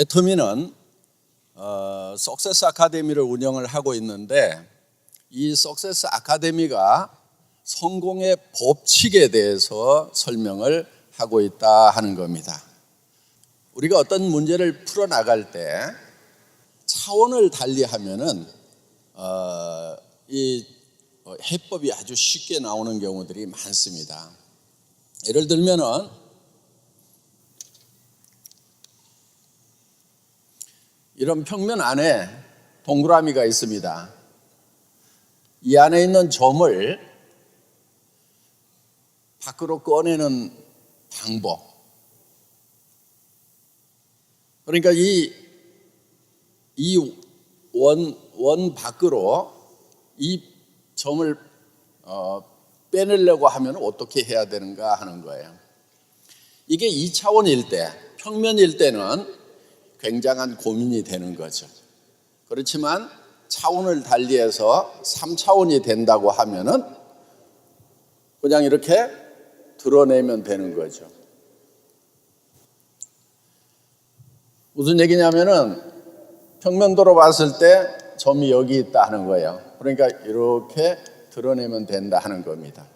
애터미는 어, 석세스 아카데미를 운영을 하고 있는데 이 석세스 아카데미가 성공의 법칙에 대해서 설명을 하고 있다 하는 겁니다. 우리가 어떤 문제를 풀어 나갈 때 차원을 달리하면은 어, 이 어, 해법이 아주 쉽게 나오는 경우들이 많습니다. 예를 들면은 이런 평면 안에 동그라미가 있습니다. 이 안에 있는 점을 밖으로 꺼내는 방법. 그러니까 이, 이 원, 원 밖으로 이 점을 어, 빼내려고 하면 어떻게 해야 되는가 하는 거예요. 이게 2차원일 때, 평면일 때는 굉장한 고민이 되는 거죠. 그렇지만 차원을 달리해서 3차원이 된다고 하면은 그냥 이렇게 드러내면 되는 거죠. 무슨 얘기냐면은 평면도로 봤을 때 점이 여기 있다 하는 거예요. 그러니까 이렇게 드러내면 된다 하는 겁니다.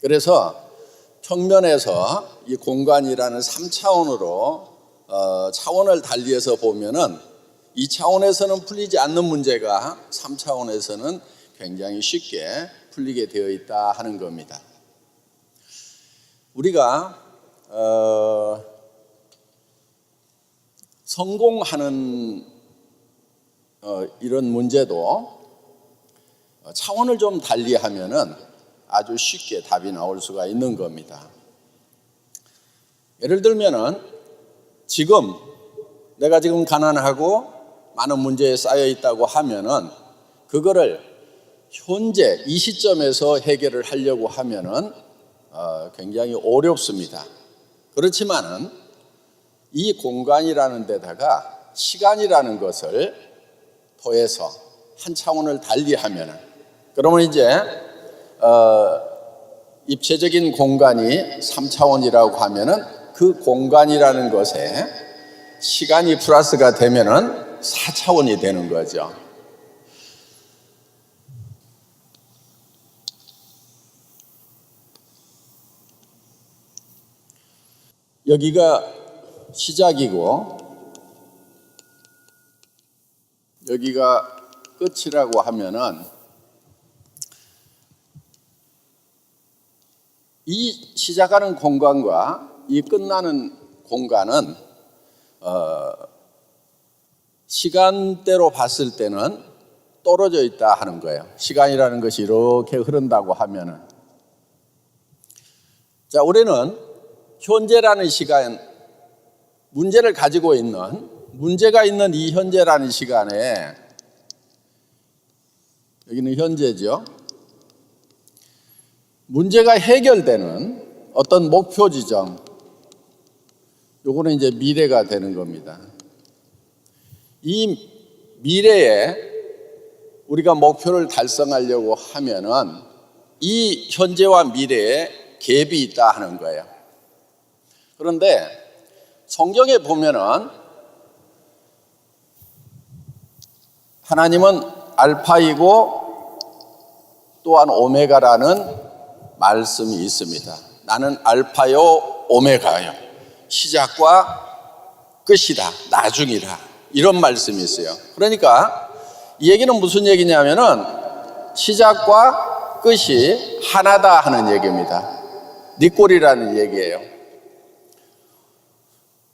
그래서 평면에서 이 공간이라는 3차원으로 어, 차원을 달리해서 보면은 2차원에서는 풀리지 않는 문제가 3차원에서는 굉장히 쉽게 풀리게 되어 있다 하는 겁니다. 우리가 어, 성공하는 어, 이런 문제도 차원을 좀 달리하면은 아주 쉽게 답이 나올 수가 있는 겁니다. 예를 들면은 지금 내가 지금 가난하고 많은 문제에 쌓여 있다고 하면은 그거를 현재 이 시점에서 해결을 하려고 하면은 어, 굉장히 어렵습니다. 그렇지만은 이 공간이라는 데다가 시간이라는 것을 더해서 한 차원을 달리 하면은 그러면 이제 어, 입체적인 공간이 3차원이라고 하면은 그 공간이라는 것에 시간이 플러스가 되면은 4차원이 되는 거죠. 여기가 시작이고 여기가 끝이라고 하면은 이 시작하는 공간과 이 끝나는 공간은 어, 시간대로 봤을 때는 떨어져 있다 하는 거예요. 시간이라는 것이 이렇게 흐른다고 하면은 자 우리는 현재라는 시간 문제를 가지고 있는 문제가 있는 이 현재라는 시간에 여기는 현재죠. 문제가 해결되는 어떤 목표 지점, 요거는 이제 미래가 되는 겁니다. 이 미래에 우리가 목표를 달성하려고 하면은 이 현재와 미래에 갭이 있다 하는 거예요. 그런데 성경에 보면은 하나님은 알파이고 또한 오메가라는 말씀이 있습니다. 나는 알파요 오메가요. 시작과 끝이다. 나중이다. 이런 말씀이 있어요. 그러니까 이 얘기는 무슨 얘기냐면은 시작과 끝이 하나다 하는 얘기입니다. 니꼴이라는 얘기예요.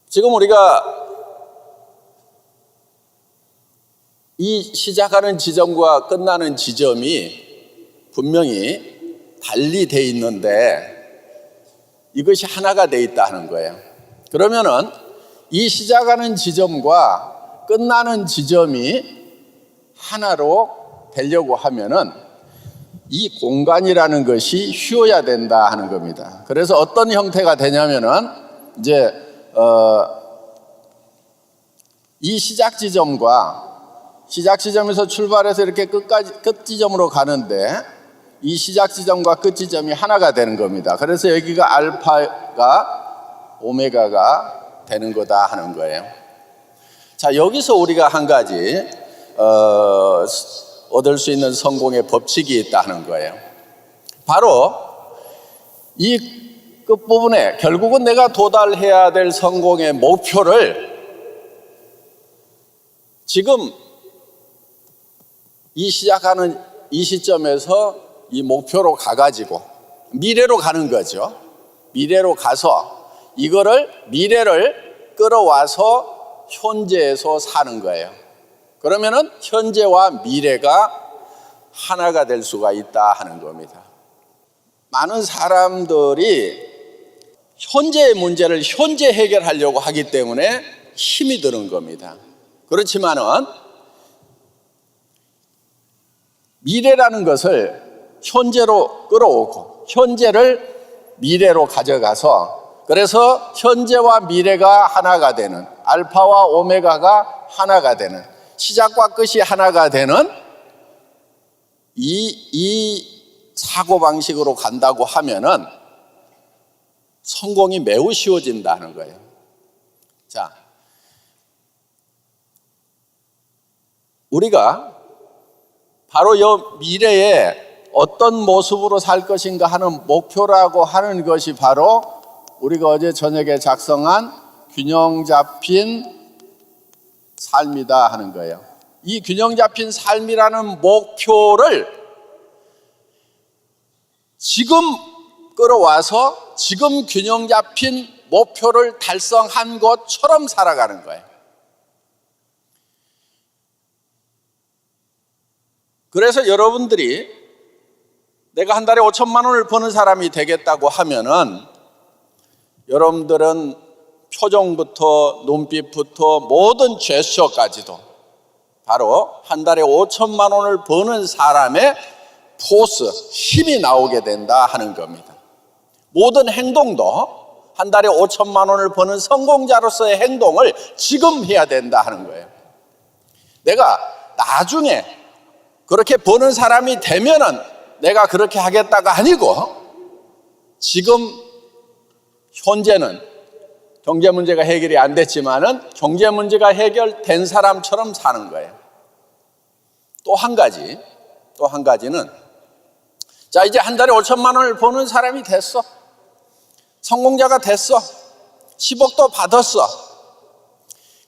지금 우리가 이 시작하는 지점과 끝나는 지점이 분명히 달리 돼 있는데 이것이 하나가 돼 있다 하는 거예요. 그러면은 이 시작하는 지점과 끝나는 지점이 하나로 되려고 하면은 이 공간이라는 것이 휘어야 된다 하는 겁니다. 그래서 어떤 형태가 되냐면은 이제 어, 이 시작 지점과 시작 지점에서 출발해서 이렇게 끝까지 끝 지점으로 가는데 이 시작 지점과 끝 지점이 하나가 되는 겁니다. 그래서 여기가 알파가 오메가가 되는 거다 하는 거예요. 자, 여기서 우리가 한 가지 어, 얻을 수 있는 성공의 법칙이 있다는 거예요. 바로 이 끝부분에 결국은 내가 도달해야 될 성공의 목표를 지금 이 시작하는 이 시점에서 이 목표로 가가지고 미래로 가는 거죠. 미래로 가서 이거를 미래를 끌어와서 현재에서 사는 거예요. 그러면은 현재와 미래가 하나가 될 수가 있다 하는 겁니다. 많은 사람들이 현재의 문제를 현재 해결하려고 하기 때문에 힘이 드는 겁니다. 그렇지만은 미래라는 것을 현재로 끌어오고 현재를 미래로 가져가서 그래서 현재와 미래가 하나가 되는 알파와 오메가가 하나가 되는 시작과 끝이 하나가 되는 이, 이 사고 방식으로 간다고 하면은 성공이 매우 쉬워진다는 거예요. 자, 우리가 바로 이 미래에 어떤 모습으로 살 것인가 하는 목표라고 하는 것이 바로 우리가 어제 저녁에 작성한 균형 잡힌 삶이다 하는 거예요. 이 균형 잡힌 삶이라는 목표를 지금 끌어와서 지금 균형 잡힌 목표를 달성한 것처럼 살아가는 거예요. 그래서 여러분들이 내가 한 달에 5천만 원을 버는 사람이 되겠다고 하면은 여러분들은 표정부터 눈빛부터 모든 제스처까지도 바로 한 달에 5천만 원을 버는 사람의 포스, 힘이 나오게 된다 하는 겁니다. 모든 행동도 한 달에 5천만 원을 버는 성공자로서의 행동을 지금 해야 된다 하는 거예요. 내가 나중에 그렇게 버는 사람이 되면은 내가 그렇게 하겠다가 아니고 지금 현재는 경제 문제가 해결이 안 됐지만은 경제 문제가 해결된 사람처럼 사는 거예요. 또 한 가지, 또 한 가지는 자, 이제 한 달에 5천만 원을 버는 사람이 됐어. 성공자가 됐어. 10억도 받았어.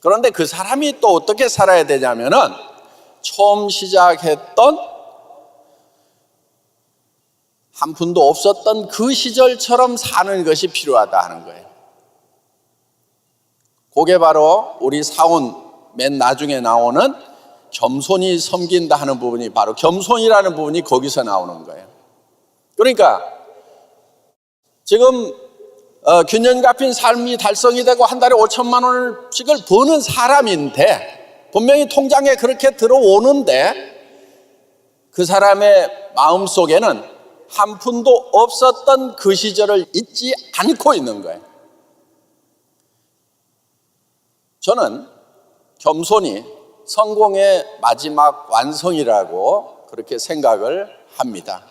그런데 그 사람이 또 어떻게 살아야 되냐면은 처음 시작했던 한 푼도 없었던 그 시절처럼 사는 것이 필요하다 하는 거예요. 그게 바로 우리 사원 맨 나중에 나오는 겸손히 섬긴다 하는 부분이 바로 겸손이라는 부분이 거기서 나오는 거예요. 그러니까 지금 어, 균형 잡힌 삶이 달성이 되고 한 달에 5천만 원씩을 버는 사람인데 분명히 통장에 그렇게 들어오는데 그 사람의 마음 속에는 한 푼도 없었던 그 시절을 잊지 않고 있는 거예요. 저는 겸손이 성공의 마지막 완성이라고 그렇게 생각을 합니다.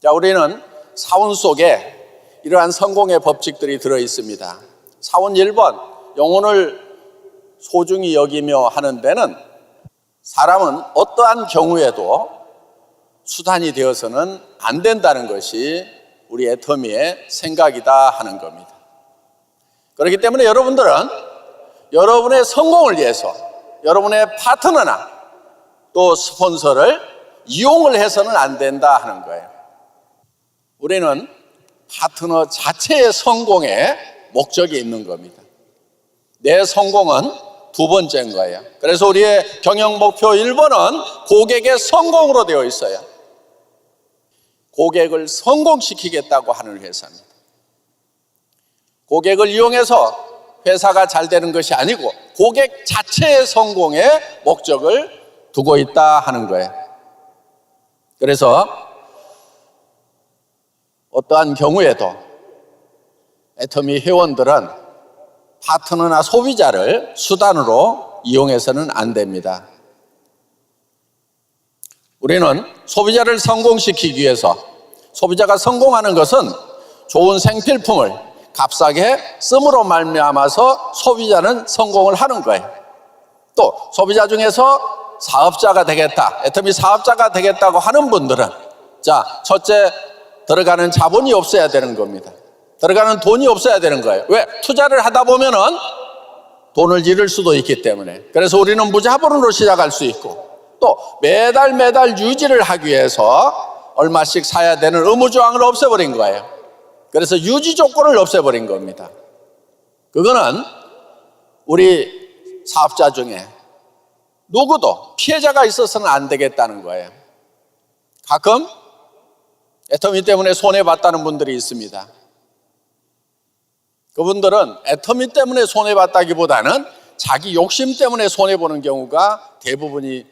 자, 우리는 사원 속에 이러한 성공의 법칙들이 들어 있습니다. 사원 1번, 영혼을 소중히 여기며 하는 데는 사람은 어떠한 경우에도 수단이 되어서는 안 된다는 것이 우리 애터미의 생각이다 하는 겁니다. 그렇기 때문에 여러분들은 여러분의 성공을 위해서 여러분의 파트너나 또 스폰서를 이용을 해서는 안 된다 하는 거예요. 우리는 파트너 자체의 성공에 목적이 있는 겁니다. 내 성공은 두 번째인 거예요. 그래서 우리의 경영 목표 1번은 고객의 성공으로 되어 있어요. 고객을 성공시키겠다고 하는 회사입니다. 고객을 이용해서 회사가 잘 되는 것이 아니고 고객 자체의 성공에 목적을 두고 있다 하는 거예요. 그래서 어떠한 경우에도 애터미 회원들은 파트너나 소비자를 수단으로 이용해서는 안 됩니다. 우리는 소비자를 성공시키기 위해서 소비자가 성공하는 것은 좋은 생필품을 값싸게 씀으로 말미암아서 소비자는 성공을 하는 거예요. 또 소비자 중에서 사업자가 되겠다. 애터미 사업자가 되겠다고 하는 분들은 자, 첫째 들어가는 자본이 없어야 되는 겁니다. 들어가는 돈이 없어야 되는 거예요. 왜? 투자를 하다 보면은 돈을 잃을 수도 있기 때문에. 그래서 우리는 무자본으로 시작할 수 있고 또 매달 매달 유지를 하기 위해서 얼마씩 사야 되는 의무조항을 없애버린 거예요. 그래서 유지 조건을 없애버린 겁니다. 그거는 우리 사업자 중에 누구도 피해자가 있어서는 안 되겠다는 거예요. 가끔 애터미 때문에 손해봤다는 분들이 있습니다. 그분들은 애터미 때문에 손해봤다기보다는 자기 욕심 때문에 손해보는 경우가 대부분이,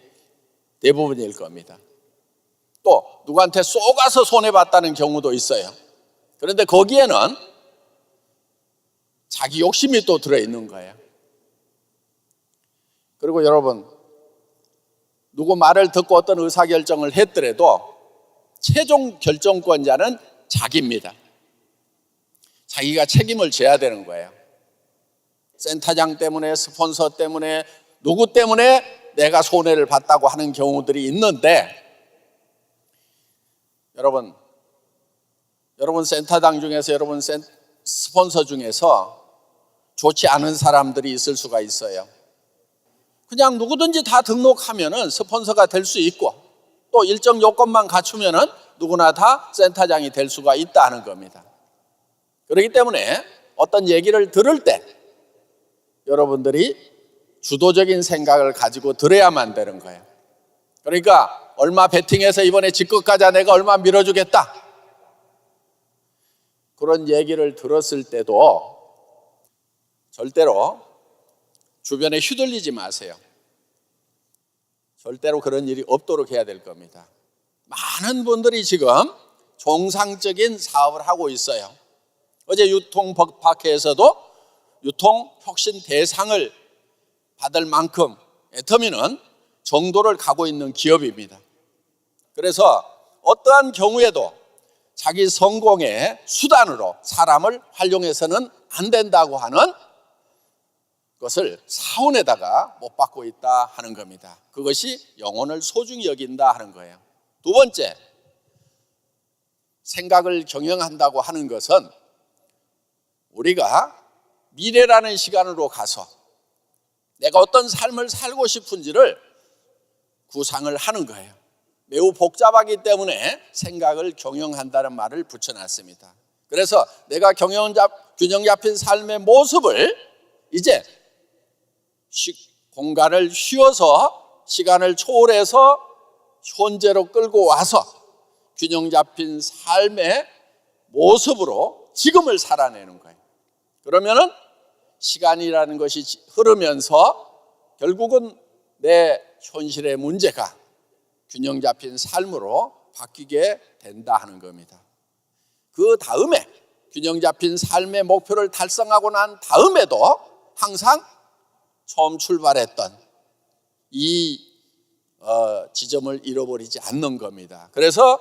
대부분일 겁니다. 또 누구한테 쏘가서 손해봤다는 경우도 있어요. 그런데 거기에는 자기 욕심이 또 들어있는 거예요. 그리고 여러분, 누구 말을 듣고 어떤 의사결정을 했더라도 최종 결정권자는 자기입니다. 자기가 책임을 져야 되는 거예요. 센터장 때문에, 스폰서 때문에, 누구 때문에 내가 손해를 봤다고 하는 경우들이 있는데, 여러분, 여러분 센터장 중에서, 여러분 센, 스폰서 중에서 좋지 않은 사람들이 있을 수가 있어요. 그냥 누구든지 다 등록하면은 스폰서가 될 수 있고, 또 일정 요건만 갖추면은 누구나 다 센터장이 될 수가 있다는 겁니다. 그렇기 때문에 어떤 얘기를 들을 때 여러분들이 주도적인 생각을 가지고 들어야만 되는 거예요. 그러니까 얼마 베팅해서 이번에 집것 가자 내가 얼마 밀어주겠다. 그런 얘기를 들었을 때도 절대로 주변에 휘둘리지 마세요. 절대로 그런 일이 없도록 해야 될 겁니다. 많은 분들이 지금 정상적인 사업을 하고 있어요. 어제 유통박회에서도 유통혁신 대상을 받을 만큼 애터미는 정도를 가고 있는 기업입니다. 그래서 어떠한 경우에도 자기 성공의 수단으로 사람을 활용해서는 안 된다고 하는 것을 사원에다가 못 받고 있다 하는 겁니다. 그것이 영혼을 소중히 여긴다 하는 거예요. 두 번째, 생각을 경영한다고 하는 것은 우리가 미래라는 시간으로 가서 내가 어떤 삶을 살고 싶은지를 구상을 하는 거예요. 매우 복잡하기 때문에 생각을 경영한다는 말을 붙여놨습니다. 그래서 내가 경영 잡, 균형 잡힌 삶의 모습을 이제 공간을 쉬어서 시간을 초월해서 현재로 끌고 와서 균형 잡힌 삶의 모습으로 지금을 살아내는 거예요. 그러면은 시간이라는 것이 흐르면서 결국은 내 현실의 문제가 균형 잡힌 삶으로 바뀌게 된다 하는 겁니다. 그 다음에 균형 잡힌 삶의 목표를 달성하고 난 다음에도 항상 처음 출발했던 이 어, 지점을 잃어버리지 않는 겁니다. 그래서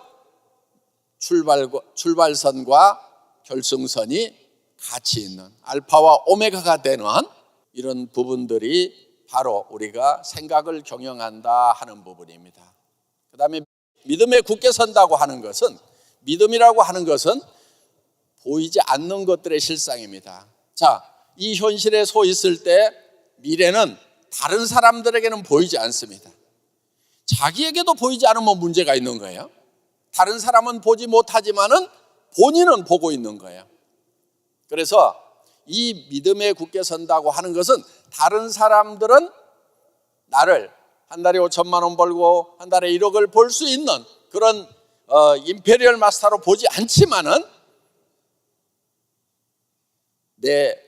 출발, 출발선과 결승선이 같이 있는 알파와 오메가가 되는 이런 부분들이 바로 우리가 생각을 경영한다 하는 부분입니다. 그 다음에 믿음에 굳게 선다고 하는 것은 믿음이라고 하는 것은 보이지 않는 것들의 실상입니다. 자, 이 현실에 서 있을 때 미래는 다른 사람들에게는 보이지 않습니다. 자기에게도 보이지 않으면 문제가 있는 거예요. 다른 사람은 보지 못하지만은 본인은 보고 있는 거예요. 그래서 이 믿음에 굳게 선다고 하는 것은 다른 사람들은 나를 한 달에 5천만 원 벌고 한 달에 1억을 벌 수 있는 그런 어, 임페리얼 마스터로 보지 않지만은 내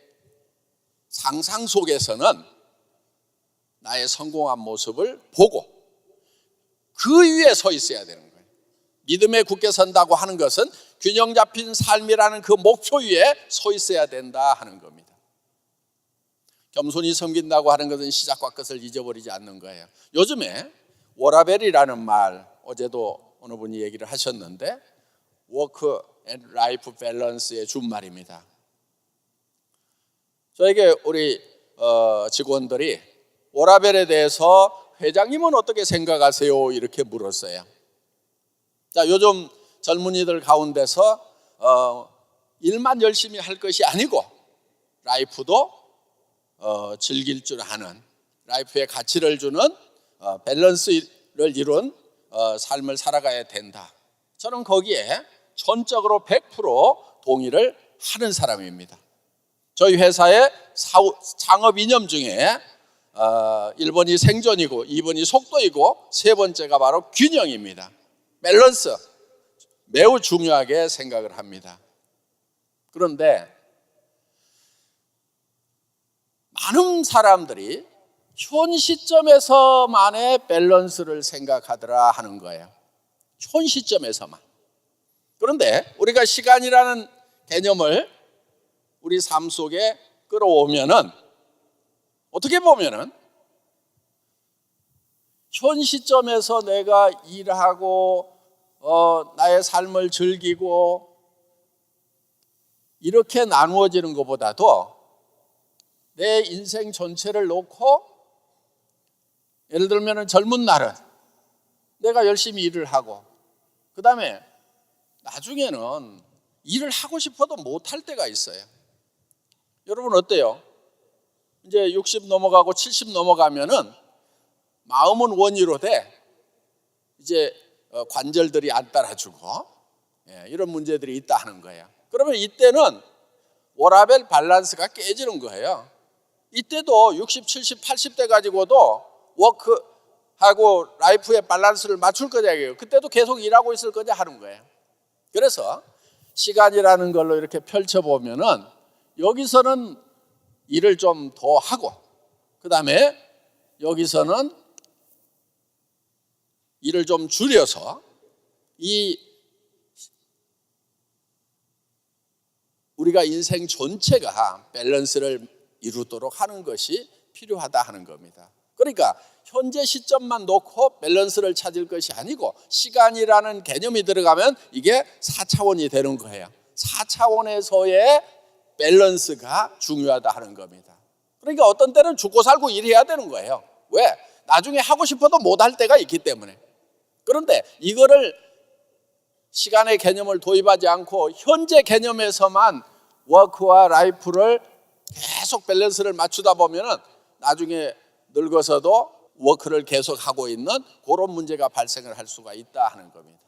상상 속에서는 나의 성공한 모습을 보고 그 위에 서 있어야 되는 거예요. 믿음에 굳게 선다고 하는 것은 균형 잡힌 삶이라는 그 목표 위에 서 있어야 된다 하는 겁니다. 겸손히 섬긴다고 하는 것은 시작과 끝을 잊어버리지 않는 거예요. 요즘에 워라벨이라는 말 어제도 어느 분이 얘기를 하셨는데 워크 앤 라이프 밸런스의 준말입니다. 저에게 우리 어, 직원들이 워라벨에 대해서 회장님은 어떻게 생각하세요? 이렇게 물었어요. 자, 요즘 젊은이들 가운데서 어, 일만 열심히 할 것이 아니고 라이프도 어, 즐길 줄 아는 라이프의 가치를 주는 어, 밸런스를 이룬 어, 삶을 살아가야 된다. 저는 거기에 전적으로 100% 동의를 하는 사람입니다. 저희 회사의 사우, 창업 이념 중에 어, 1번이 생존이고 2번이 속도이고 세 번째가 바로 균형입니다. 밸런스 매우 중요하게 생각을 합니다. 그런데 많은 사람들이 현 시점에서만의 밸런스를 생각하더라 하는 거예요. 현 시점에서만. 그런데 우리가 시간이라는 개념을 우리 삶 속에 끌어오면은 어떻게 보면은 현 시점에서 내가 일하고 어, 나의 삶을 즐기고 이렇게 나누어지는 것보다도 내 인생 전체를 놓고 예를 들면 젊은 날은 내가 열심히 일을 하고 그 다음에 나중에는 일을 하고 싶어도 못할 때가 있어요. 여러분 어때요? 이제 60 넘어가고 70 넘어가면은 마음은 원위로 돼. 이제 어, 관절들이 안 따라주고 예, 이런 문제들이 있다 하는 거예요. 그러면 이때는 워라벨 밸런스가 깨지는 거예요. 이때도 60, 70, 80대 가지고도 워크하고 라이프의 밸런스를 맞출 거냐고요. 그때도 계속 일하고 있을 거냐 하는 거예요. 그래서 시간이라는 걸로 이렇게 펼쳐보면은 여기서는 일을 좀 더 하고 그 다음에 여기서는 일을 좀 줄여서 이 우리가 인생 전체가 밸런스를 이루도록 하는 것이 필요하다 하는 겁니다. 그러니까 현재 시점만 놓고 밸런스를 찾을 것이 아니고 시간이라는 개념이 들어가면 이게 4차원이 되는 거예요. 4차원에서의 밸런스가 중요하다 하는 겁니다. 그러니까 어떤 때는 죽고 살고 일해야 되는 거예요. 왜? 나중에 하고 싶어도 못 할 때가 있기 때문에. 그런데 이거를 시간의 개념을 도입하지 않고 현재 개념에서만 워크와 라이프를 계속 밸런스를 맞추다 보면은 나중에 늙어서도 워크를 계속 하고 있는 그런 문제가 발생을 할 수가 있다 하는 겁니다.